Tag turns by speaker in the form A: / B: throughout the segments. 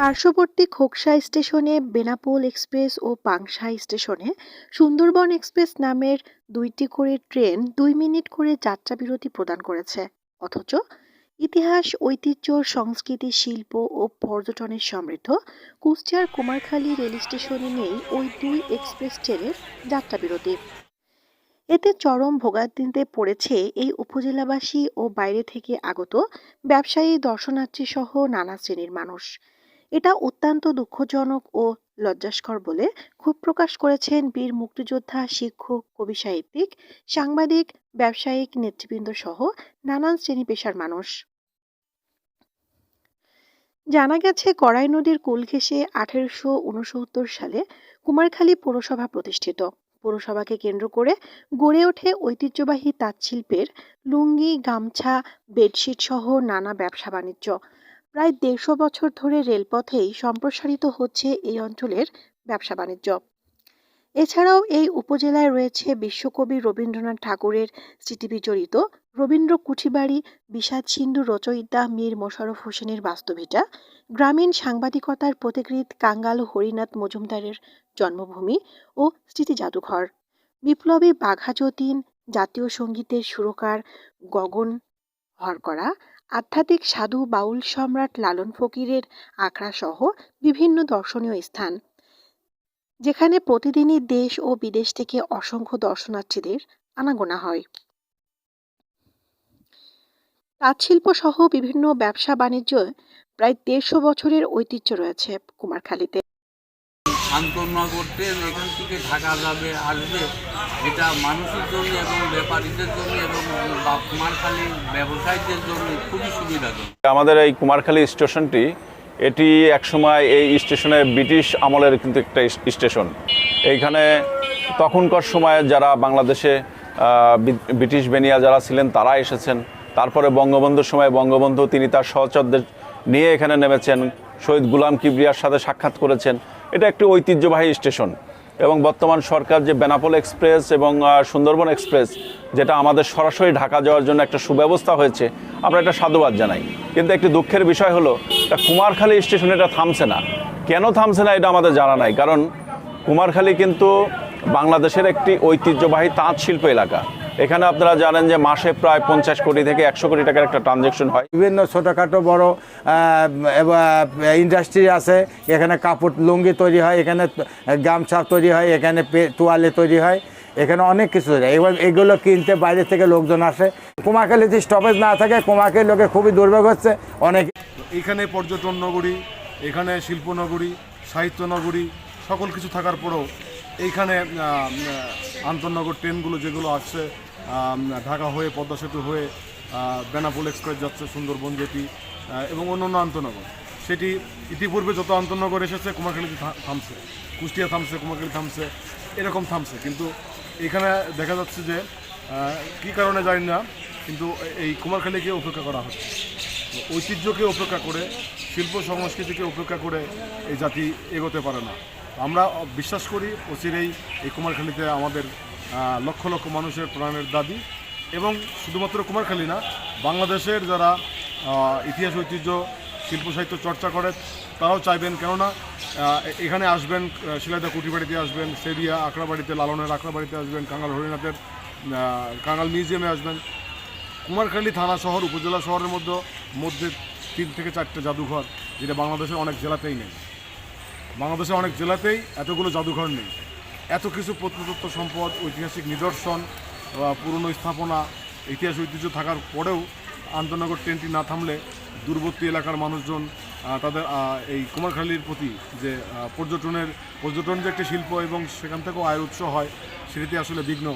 A: পার্শ্ববর্তী খোকসা স্টেশনে বেনাপোল এক্সপ্রেস ও পাংশা স্টেশনে সুন্দরবন এক্সপ্রেস নামের দুইটি করে ট্রেন দুই মিনিট করে যাত্রাবিরতি প্রদান করেছে। অথচ ইতিহাস, ঐতিহ্য, সংস্কৃতি, শিল্প ও পর্যটনের সমৃদ্ধ কুষ্টিয়ার কুমারখালী রেল স্টেশনে নেই ওই দুই এক্সপ্রেস ট্রেনের যাত্রাবিরতি। এতে চরম ভোগান্তিতে পড়েছে এই উপজেলাবাসী ও বাইরে থেকে আগত ব্যবসায়ী দর্শনার্থী সহ নানা শ্রেণির মানুষ। এটা অত্যন্ত দুঃখজনক ও লজ্জাস্কর বলে ক্ষোভ প্রকাশ করেছেন বীর মুক্তিযোদ্ধা শিক্ষক, কবি সাহিত্যিক, সাংবাদিক, ব্যবসায়িক নেতৃবৃন্দ সহ নানান শ্রেণি পেশার মানুষ। জানা গেছে গড়াই নদীর কুল ঘেঁষে আঠেরোশো উনসত্তর সালে কুমারখালী পৌরসভা প্রতিষ্ঠিত। পৌরসভাকে কেন্দ্র করে গড়ে ওঠে ঐতিহ্যবাহী তাঁতশিল্পের লুঙ্গি, গামছা, বেডশিট সহ নানা ব্যবসা বাণিজ্য প্রায় দেড়শো বছর ধরে রেলপথেই সম্প্রসারিত হচ্ছে এই অঞ্চলের ব্যবসা বাণিজ্য। এছাড়াও এই উপজেলায় রয়েছে বিশ্বকবি রবীন্দ্রনাথ ঠাকুরের স্মৃতিবিজড়িত রবীন্দ্র কুঠিবাড়ি, বিষাদ সিন্ধু রচয়িতা মীর মোশাররফ হোসেনের বাস্তবিটা গ্রামীণ সাংবাদিকতার পথিকৃৎ কাঙ্গাল হরিনাথ মজুমদারের জন্মভূমি ও স্মৃতি জাদুঘর। বিপ্লবী বাঘা যতীন, জাতীয় সঙ্গীতের সুরকার গগন হরকরা আধ্যাত্মিক সাধু বাউল সম্রাট লালন ফকিরের আখড়া সহ বিভিন্ন দর্শনীয় স্থান, যেখানে প্রতিদিনই দেশ ও বিদেশ থেকে অসংখ্য দর্শনার্থীদের আনাগোনা হয়। তাঁতশিল্প সহ বিভিন্ন ব্যবসা বাণিজ্য প্রায় দেড়শো বছরের ঐতিহ্য রয়েছে কুমারখালীতে।
B: আন্তনগর ট্রেন এখান থেকে ঢাকা যাবে, আসবে। এটা মানুষের জন্য এবং ব্যাপারীদের জন্য এবং কুমারখালী ব্যবসায়ীদের জন্য খুবই সুবিধাজনক।
C: আমাদের এই কুমারখালী স্টেশনটি, এটি একসময় এই স্টেশনে ব্রিটিশ আমলের কিন্তু একটা স্টেশন। এইখানে তখনকার সময়ে যারা বাংলাদেশে ব্রিটিশ বেনিয়া যারা ছিলেন তারা এসেছেন। তারপরে বঙ্গবন্ধুর সময় বঙ্গবন্ধু তিনি তার সহচরদের নিয়ে এখানে নেমেছেন। শহীদ গুলাম কিবরিয়ার সাথে সাক্ষাৎ করেছেন। এটা একটি ঐতিহ্যবাহী স্টেশন। এবং বর্তমান সরকার যে বেনাপোল এক্সপ্রেস এবং সুন্দরবন এক্সপ্রেস, যেটা আমাদের সরাসরি ঢাকা যাওয়ার জন্য একটা সুব্যবস্থা হয়েছে, আমরা একটা সাধুবাদ জানাই। কিন্তু একটি দুঃখের বিষয় হলো এটা কুমারখালী স্টেশনে এটা থামছে না। কেন থামছে না এটা আমাদের জানা নাই। কারণ কুমারখালী কিন্তু বাংলাদেশের একটি ঐতিহ্যবাহী তাঁত শিল্প এলাকা। এখানে আপনারা জানেন যে মাসে প্রায় পঞ্চাশ কোটি থেকে একশো কোটি টাকার একটা ট্রানজ্যাকশন হয়।
D: বিভিন্ন ছোটোখাটো বড় ইন্ডাস্ট্রি আছে। এখানে কাপড় লুঙ্গি তৈরি হয় এখানে গামছা তৈরি হয় এখানে পে- তোয়ালে তৈরি হয় এখানে অনেক কিছু তৈরি হয়। এবার এগুলো কিনতে বাইরে থেকে লোকজন আসে। কুমারখালীতে স্টপেজ না থাকে কুমারখালী লোকে খুবই দুর্ভোগ হচ্ছে। অনেক
E: এখানে পর্যটন নগরী এখানে শিল্পনগরী সাহিত্য নগরী সকল কিছু থাকার পরেও এইখানে আন্তনগর ট্রেনগুলো যেগুলো আসছে ঢাকা হয়ে পদ্মা সেতু হয়ে বেনাপোল এক্সপ্রেস যাচ্ছে, সুন্দরবন যেটি এবং অন্যান্য আন্তনগর। সেটি ইতিপূর্বে যত আন্তনগর এসেছে, কুমারখালীতে থামছে। কুষ্টিয়া থামছে, কুমারখালী থামছে, এরকম থামছে। কিন্তু এখানে দেখা যাচ্ছে যে কী কারণে জানি না, কিন্তু এই কুমারখালীকে উপেক্ষা করা হচ্ছে। ঐতিহ্যকে উপেক্ষা করে, শিল্প সংস্কৃতিকে উপেক্ষা করে এই জাতি এগোতে পারে না। আমরা বিশ্বাস করি অচিরেই এই কুমারখালীতে আমাদের লক্ষ লক্ষ মানুষের প্রাণের দাবি এবং শুধুমাত্র কুমারখালী না, বাংলাদেশের যারা ইতিহাস ঐতিহ্য, শিল্প সাহিত্য চর্চা করে, তারাও চাইবেন কেননা এখানে আসবেন শিলাইদা কুটিবাড়িতে আসবেন, সেরিয়া আখড়াবাড়িতে, লালনের আখড়াবাড়িতে আসবেন কাঙ্গাল হরিনাথের কাঙ্গাল মিউজিয়ামে আসবেন। কুমারখালী থানা শহর, উপজেলা শহরের মধ্যে মধ্যে তিন থেকে চারটে জাদুঘর, যেটা বাংলাদেশের অনেক জেলাতেই নেই। বাংলাদেশের অনেক জেলাতেই এতগুলো জাদুঘর নেই। এত কিছু প্রত্নতত্ত্ব সম্পদ, ঐতিহাসিক নিদর্শন পুরনো স্থাপনা, ইতিহাস ঐতিহ্য থাকার পরেও আন্তনগর ট্রেনটি না থামলে দূরবর্তী এলাকার মানুষজন তাদের এই কুমারখালীর প্রতি যে পর্যটনের, পর্যটন যে একটি শিল্প এবং সেখান থেকেও আয়ের উৎস হয়, সেটিতে আসলে বিঘ্ন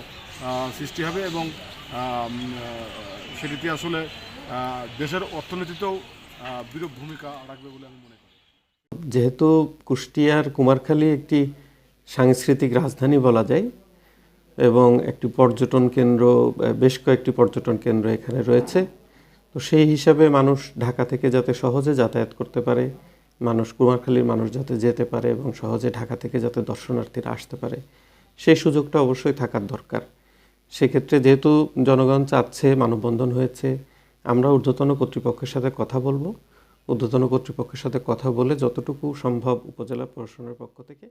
E: সৃষ্টি হবে এবং সেটিতে আসলে দেশের অর্থনীতিতেও বিরূপ ভূমিকা রাখবে বলে আমি মনে করি।
F: যেহেতু কুষ্টিয়ার কুমারখালী একটি সাংস্কৃতিক রাজধানী বলা যায় এবং একটি পর্যটন কেন্দ্র বেশ কয়েকটি পর্যটন কেন্দ্র এখানে রয়েছে। তো সেই হিসাবে মানুষ ঢাকা থেকে যাতে সহজে যাতায়াত করতে পারে, মানুষ কুমারখালীর মানুষ যাতে যেতে পারে এবং সহজে ঢাকা থেকে যাতে দর্শনার্থীরা আসতে পারে, সেই সুযোগটা অবশ্যই থাকার দরকার। সেক্ষেত্রে যেহেতু জনগণ চাচ্ছে, মানববন্ধন হয়েছে, আমরা ঊর্ধ্বতন কর্তৃপক্ষের সাথে কথা বলব। ঊর্ধ্বতন কর্তৃপক্ষের সাথে কথা বলে যতটুকু সম্ভব উপজেলা প্রশাসনের পক্ষ থেকে